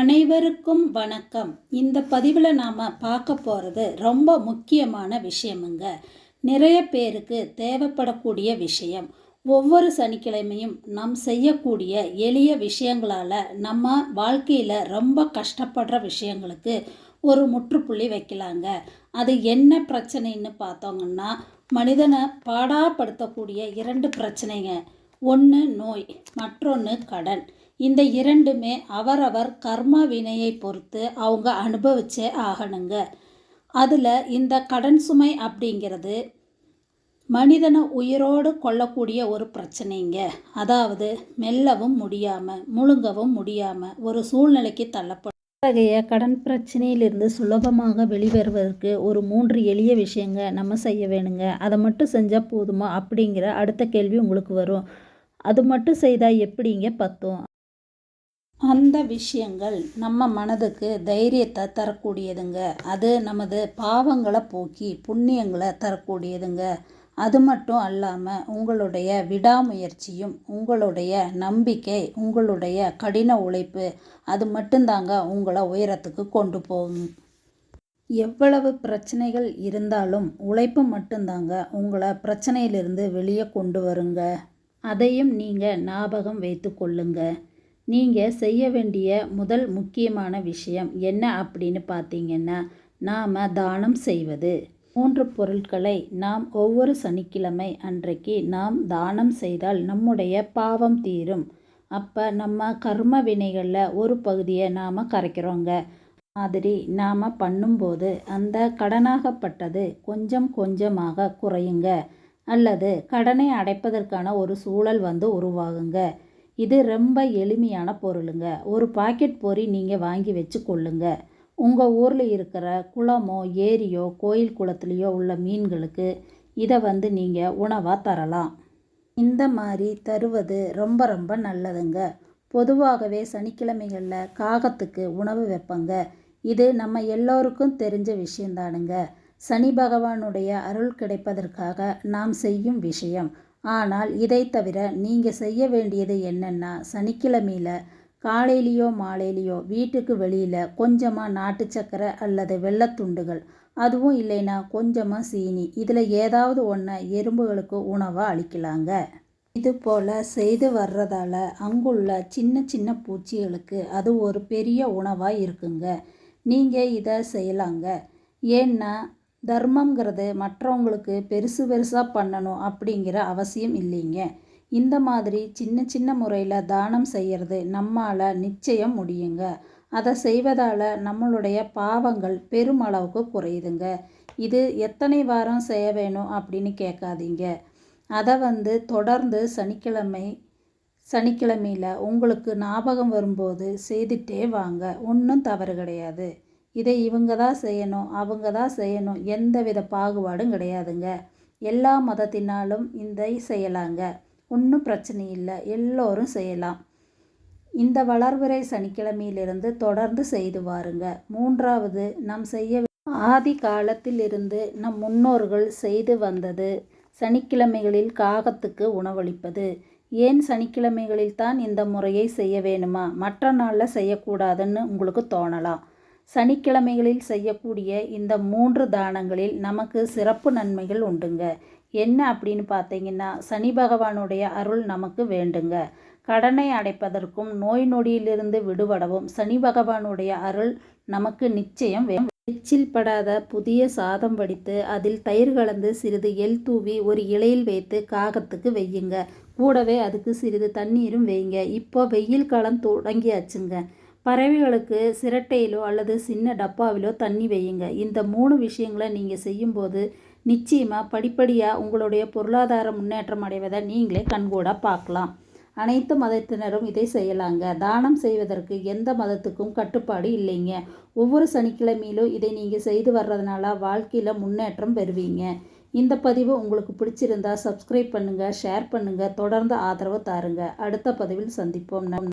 அனைவருக்கும் வணக்கம். இந்த பதிவில் நாம் பார்க்க போகிறது ரொம்ப முக்கியமான விஷயமுங்க. நிறைய பேருக்கு தேவைப்படக்கூடிய விஷயம். ஒவ்வொரு சனிக்கிழமையும் நாம் செய்யக்கூடிய எளிய விஷயங்களால் நம்ம வாழ்க்கையில் ரொம்ப கஷ்டப்படுற விஷயங்களுக்கு ஒரு முற்றுப்புள்ளி வைக்கலாங்க. அது என்ன பிரச்சனைன்னு பார்த்தோங்கன்னா மனிதனை பாடாப்படுத்தக்கூடிய இரண்டு பிரச்சனைங்க. ஒன்று நோய் மற்றொன்று கடன். இந்த இரண்டுமே அவரவர் கர்ம வினையை பொறுத்து அவங்க அனுபவிச்சே ஆகணுங்க. அதில் இந்த கடன் சுமை அப்படிங்கிறது மனிதனை உயிரோடு கொள்ளக்கூடிய ஒரு பிரச்சனைங்க. அதாவது மெல்லவும் முடியாமல் முழுங்கவும் முடியாமல் ஒரு சூழ்நிலைக்கு தள்ளப்படும். அத்தகைய கடன் பிரச்சனையிலிருந்து சுலபமாக வெளிவருவதற்கு ஒரு மூன்று எளிய விஷயங்க நம்ம செய்ய வேணுங்க. அதை மட்டும் செஞ்சால் போதுமா அப்படிங்கிற அடுத்த கேள்வி உங்களுக்கு வரும். அது மட்டும் செய்தால் எப்படிங்க பத்தும்? அந்த விஷயங்கள் நம்ம மனதுக்கு தைரியத்தை தரக்கூடியதுங்க. அது நமது பாவங்களை போக்கி புண்ணியங்களை தரக்கூடியதுங்க. அது மட்டும் அல்லாமல் உங்களுடைய விடாமுயற்சியும் உங்களுடைய நம்பிக்கை உங்களுடைய கடின உழைப்பு அது மட்டும்தாங்க உங்களை உயரத்துக்கு கொண்டு போகும். எவ்வளவு பிரச்சனைகள் இருந்தாலும் உழைப்பு மட்டும்தாங்க உங்களை பிரச்சனையிலிருந்து வெளியே கொண்டு வருங்க. அதையும் நீங்கள் ஞாபகம் வைத்து கொள்ளுங்கள் நீங்கள் செய்ய வேண்டிய முதல் முக்கியமான விஷயம் என்ன அப்படின்னு பார்த்தீங்கன்னா நாம் தானம் செய்வது. மூன்று பொருட்களை நாம் ஒவ்வொரு சனிக்கிழமை அன்றைக்கு நாம் தானம் செய்தால் நம்முடைய பாவம் தீரும். அப்போ நம்ம கர்ம வினைகளில் ஒரு பகுதியை நாம் கரைக்கிறோங்க. மாதிரி நாம் பண்ணும்போது அந்த கடனாகப்பட்டது கொஞ்சம் கொஞ்சமாக குறையுங்க. அல்லது கடனை அடைப்பதற்கான ஒரு சூழல் வந்து உருவாகுங்க. இது ரொம்ப எளிமையான பொருளுங்க. ஒரு பாக்கெட் பொறி நீங்கள் வாங்கி வச்சு கொள்ளுங்க உங்கள் ஊரில் இருக்கிற குளமோ ஏரியோ கோயில் குளத்துலேயோ உள்ள மீன்களுக்கு இதை வந்து நீங்கள் உணவாக தரலாம். இந்த மாதிரி தருவது ரொம்ப ரொம்ப நல்லதுங்க. பொதுவாகவே சனிக்கிழமைகளில் காகத்துக்கு உணவு வைப்பங்க. இது நம்ம எல்லோருக்கும் தெரிஞ்ச விஷயந்தானுங்க சனி பகவானுடைய அருள் கிடைப்பதற்காக நாம் செய்யும் விஷயம். ஆனால் இதை தவிர நீங்கள் செய்ய வேண்டியது என்னென்னா சனிக்கிழமையில் காலையிலையோ மாலையிலையோ வீட்டுக்கு வெளியில் கொஞ்சமாக நாட்டு சக்கரை அல்லது வெள்ளத்துண்டுகள் அதுவும் இல்லைன்னா கொஞ்சமாக சீனி இதில் ஏதாவது ஒன்றை எறும்புகளுக்கு உணவாக அளிக்கலாங்க. இது போல் செய்து வர்றதால அங்குள்ள சின்ன சின்ன பூச்சிகளுக்கு அது ஒரு பெரிய உணவாக இருக்குங்க. நீங்கள் இதை செய்யலாங்க. ஏன்னா தர்மங்கிறது மற்றவங்களுக்கு பெருசு பெருசாக பண்ணணும் அப்படிங்கிற அவசியம் இல்லைங்க. இந்த மாதிரி சின்ன சின்ன முறையில் தானம் செய்கிறது நம்மால் நிச்சயம் முடியுங்க. அதை செய்வதால் நம்மளுடைய பாவங்கள் பெருமளவுக்கு குறையுதுங்க. இது எத்தனை வாரம் செய்ய வேணும் அப்படின்னு கேட்காதீங்க. அதை வந்து தொடர்ந்து சனிக்கிழமை சனிக்கிழமையில் உங்களுக்கு ஞாபகம் வரும்போது செய்துட்டே வாங்க. ஒன்றும் தவறு கிடையாது. இதை இவங்க தான் செய்யணும் அவங்க தான் செய்யணும். எந்த வித பாகுபாடும் கிடையாதுங்க. எல்லா மதத்தினாலும் இதை செய்யலாங்க. ஒன்றும் பிரச்சனை இல்லை. எல்லோரும் செய்யலாம். இந்த வளர்வுரை சனிக்கிழமையிலிருந்து தொடர்ந்து செய்து வாருங்க. மூன்றாவது நாம் செய்ய ஆதி காலத்திலிருந்து நம் முன்னோர்கள் செய்து வந்தது சனிக்கிழமைகளில் காகத்துக்கு உணவளிப்பது. ஏன் சனிக்கிழமைகளில் தான் இந்த முறையை செய்ய வேணுமா? மற்ற நாளில் செய்யக்கூடாதுன்னு உங்களுக்கு தோணலாம். சனிக்கிழமைகளில் செய்யக்கூடிய இந்த மூன்று தானங்களில் நமக்கு சிறப்பு நன்மைகள் உண்டுங்க. என்ன அப்படின்னு பார்த்தீங்கன்னா சனி பகவானுடைய அருள் நமக்கு வேண்டுங்க. கடனை அடைப்பதற்கும் நோய் நொடியிலிருந்து விடுபடவும் சனி பகவானுடைய அருள் நமக்கு நிச்சயம் வே எச்சில் படாத புதிய சாதம் வடித்து அதில் தயிர் கலந்து சிறிது எள் தூவி ஒரு இலையில் வைத்து காகத்துக்கு வெய்யுங்க. கூடவே அதுக்கு சிறிது தண்ணீரும் வெய்யுங்க இப்போ வெயில் காலம் தொடங்கியாச்சுங்க. பறவைகளுக்கு சிரட்டையிலோ அல்லது சின்ன டப்பாவிலோ தண்ணி வையுங்க. இந்த மூணு விஷயங்களை நீங்கள் செய்யும்போது நிச்சயமாக படிப்படியாக உங்களுடைய பொருளாதார முன்னேற்றம் அடைவதை நீங்களே கண்கூடாக பார்க்கலாம். அனைத்து மதத்தினரும் இதை செய்யலாங்க. தானம் செய்வதற்கு எந்த மதத்துக்கும் கட்டுப்பாடு இல்லைங்க. ஒவ்வொரு சனிக்கிழமையிலும் இதை நீங்கள் செய்து வர்றதுனால வாழ்க்கையில் முன்னேற்றம் பெறுவீங்க. இந்த பதிவு உங்களுக்கு பிடிச்சிருந்தா சப்ஸ்கிரைப் பண்ணுங்கள் ஷேர் பண்ணுங்கள் தொடர்ந்து ஆதரவு தாருங்க. அடுத்த பதிவில் சந்திப்போம். நம்